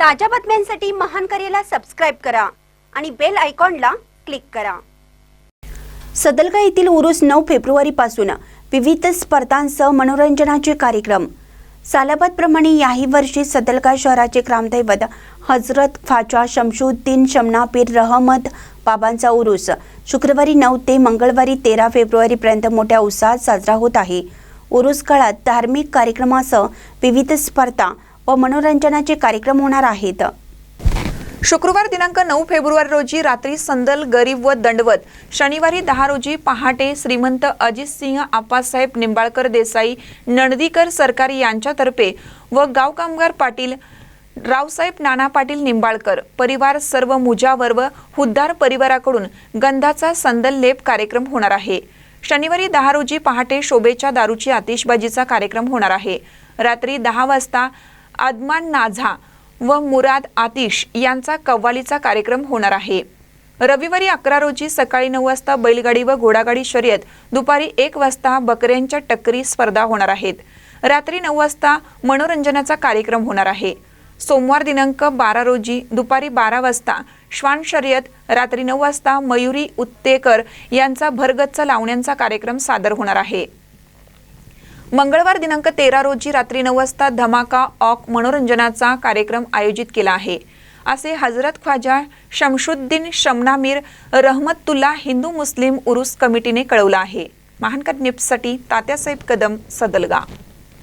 ताज्या बातम्यांसाठी महान करेला सबस्क्राईब करा आणि बेल आयकॉनला क्लिक करा. सदलगा येथील उरूस नऊ फेब्रुवारीपासून विविध स्पर्धांसह मनोरंजनाचे कार्यक्रम. सालाबादप्रमाणे याही वर्षी सदलगा शहराचे ग्रामदैवत हजरत फाचा शमशुद्दीन शमना पीर रहमत बाबांचा उरूस शुक्रवारी नऊ ते मंगळवारी तेरा फेब्रुवारीपर्यंत मोठ्या उत्साहात साजरा होत आहे. उरूस काळात धार्मिक कार्यक्रमासह विविध स्पर्धा व मनोरंजनाचे कार्यक्रम होणार आहेत. शुक्रवार दिनांक नऊ फेब्रुवारी रोजी रात्री संदल गरीब व दंडवत. शनिवारी दहा रोजी पहाटे श्रीमंत अजित सिंह आप्पासाहेब निंबाळकर देसाई नणदीकर सरकारी यांच्यातर्फे व गाव कामगार पाटील रावसाहेब नाना पाटील निंबाळकर परिवार सर्व मुजावर व हुद्दार परिवाराकडून गंधाचा संदल लेप कार्यक्रम होणार आहे. शनिवारी दहा रोजी पहाटे शोभेच्या दारूची आतिषबाजीचा कार्यक्रम होणार आहे. रात्री दहा वाजता आदमान नाझा व मुराद आतिश यांचा कव्वालीचा कार्यक्रम होणार आहे. रविवारी अकरा रोजी सकाळी नऊ वाजता बैलगाडी व घोडागाडी शर्यत दुपारी एक वाजता बकऱ्यांच्या टक्करी स्पर्धा होणार आहेत. रात्री नऊ वाजता मनोरंजनाचा कार्यक्रम होणार आहे. सोमवार दिनांक बारा रोजी दुपारी बारा वाजता श्वान शर्यत रात्री नऊ वाजता मयुरी उत्तेकर यांचा भरगच्च लावण्यांचा कार्यक्रम सादर होणार आहे. मंगळवार दिनांक तेरा रोजी रात्री नऊ वाजता धमाका ऑक मनोरंजनाचा कार्यक्रम आयोजित केला आहे. असे हजरत ख्वाजा शमशुद्दीन शमनामीर रहमतुल्ला हिंदू मुस्लिम उरुस कमिटीने कळवलं आहे. महानकर निप्ससाठी तात्यासाहेब कदम सदलगा.